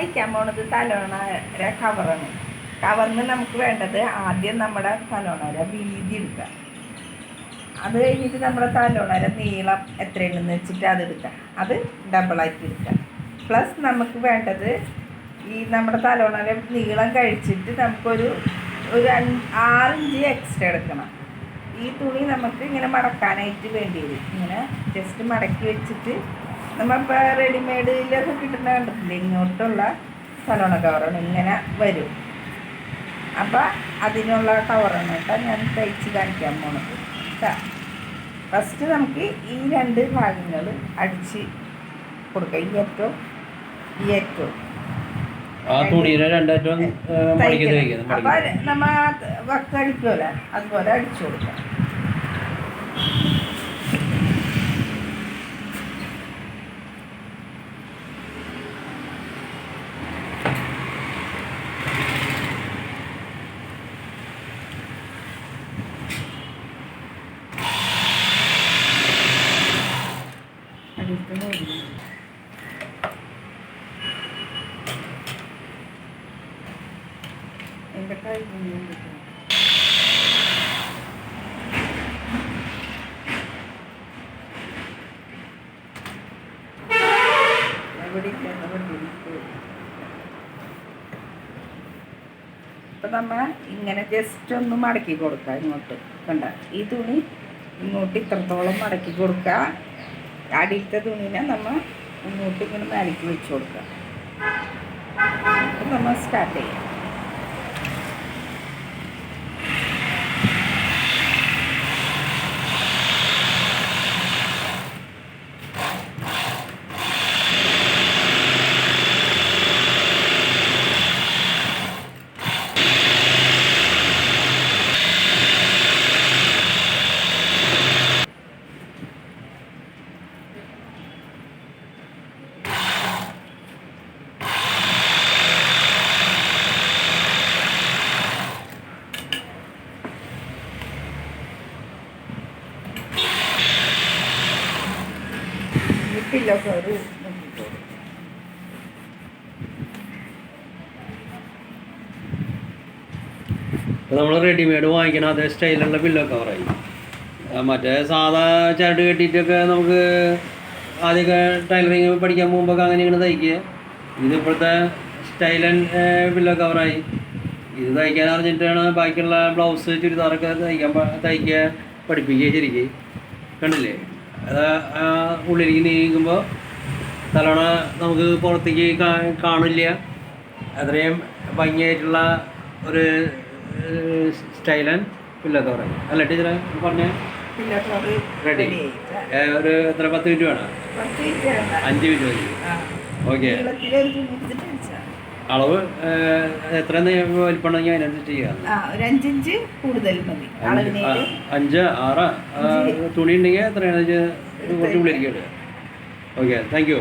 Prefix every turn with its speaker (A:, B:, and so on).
A: തയ്ക്കാൻ പോണത് തലോണര കവറാണ്. കവറിന് നമുക്ക് വേണ്ടത് ആദ്യം നമ്മുടെ തലോണര വീതി എടുക്കുക. അത് കഴിഞ്ഞിട്ട് നമ്മുടെ തലോണര നീളം എത്രയുണ്ടെന്ന് വെച്ചിട്ട് അത് എടുക്കുക. അത് ഡബിളാക്കി എടുക്കുക. പ്ലസ് നമുക്ക് വേണ്ടത് ഈ നമ്മുടെ തലോണര നീളം കഴിച്ചിട്ട് നമുക്കൊരു ഒരു ആറിഞ്ച് എക്സ്ട്രാ എടുക്കണം. ഈ തുണി നമുക്ക് ഇങ്ങനെ മടക്കാനായിട്ട് വേണ്ടി വരും. ഇങ്ങനെ ജസ്റ്റ് മടക്കി വെച്ചിട്ട് നമ്മളിപ്പോൾ റെഡിമെയ്ഡിലൊക്കെ കിട്ടുന്ന കണ്ടിട്ടില്ല? ഇങ്ങോട്ടുള്ള സലോണ കവറാണ് ഇങ്ങനെ വരും. അപ്പം അതിനുള്ള കവറാണ് കേട്ടോ. ഞാൻ തയ്ച്ച് കാണിക്കാൻ പോണത്. ഫസ്റ്റ് നമുക്ക് ഈ രണ്ട് ഭാഗങ്ങൾ അടിച്ച് കൊടുക്കാം. ഈ ഏറ്റവും ഈ ഏറ്റവും.
B: ആ തുണിയുടെ
A: അപ്പൊ നമ്മ അടിക്കുമല്ലോ അതുപോലെ അടിച്ചു കൊടുക്കാം. ഇപ്പം നമ്മ ഇങ്ങനെ ജസ്റ്റ് ഒന്ന് മടക്കി കൊടുക്കുക ഇങ്ങോട്ട്. കണ്ട ഈ തുണി ഇങ്ങോട്ട് ഇത്രത്തോളം മടക്കി കൊടുക്കുക. അടിയിലത്തെ തുണിനെ നമ്മൾ മുന്നോട്ട് ഇങ്ങനെ മേലേക്ക് വെച്ച് കൊടുക്കുക. നമ്മൾ സ്റ്റാർട്ട് ചെയ്യാം. കയറി നോക്കിക്കോളൂ
B: നമ്മൾ റെഡിമെയ്ഡ് വാങ്ങിക്കണം അതേ സ്റ്റൈലുള്ള പില്ലോ കവറായി മറ്റേ സാധാ ചരട് കെട്ടിയിട്ടൊക്കെ നമുക്ക് ആദ്യമൊക്കെ ടൈലറിങ് പഠിക്കാൻ പോകുമ്പോൾ അങ്ങനെ ഇങ്ങനെ തയ്ക്കുക. ഇത് ഇപ്പോഴത്തെ സ്റ്റൈൽ ആൻഡ് പില്ലോ കവറായി ഇത് തയ്ക്കാൻ അറിഞ്ഞിട്ടാണ് ബാക്കിയുള്ള ബ്ലൗസ് ചുരിദാറൊക്കെ തയ്ക്കാൻ തയ്ക്കുക പഠിപ്പിക്കുക ശരിക്കും. കണ്ടില്ലേ? അത് ഉള്ളിലേക്ക് നീങ്ങുമ്പോൾ തലോണ നമുക്ക് പുറത്തേക്ക് കാണില്ല. അത്രയും ഭംഗിയായിട്ടുള്ള ഒരു സ്റ്റൈലാണ് ആൻഡ് പില്ലോ കവറായി അല്ല ടീച്ചറെ? പറഞ്ഞേ. ഏ, ഒരു എത്ര പത്ത് മിനിറ്റ് വേണം. അഞ്ച് മിനിറ്റ് മതി. ഓക്കെ അളവ് എത്ര വലിപ്പമുണ്ടെങ്കിൽ അതിനനുസരിച്ച് ചെയ്യാം.
A: ഒരു അഞ്ചിഞ്ച് കൂടുതൽ മതി.
B: അഞ്ച് ആറ് തുണി ഉണ്ടെങ്കിൽ എത്രയാണെന്ന് വെച്ചാൽ കുറച്ച് ഉള്ളിലേക്ക് ഇടുക. Okay thank you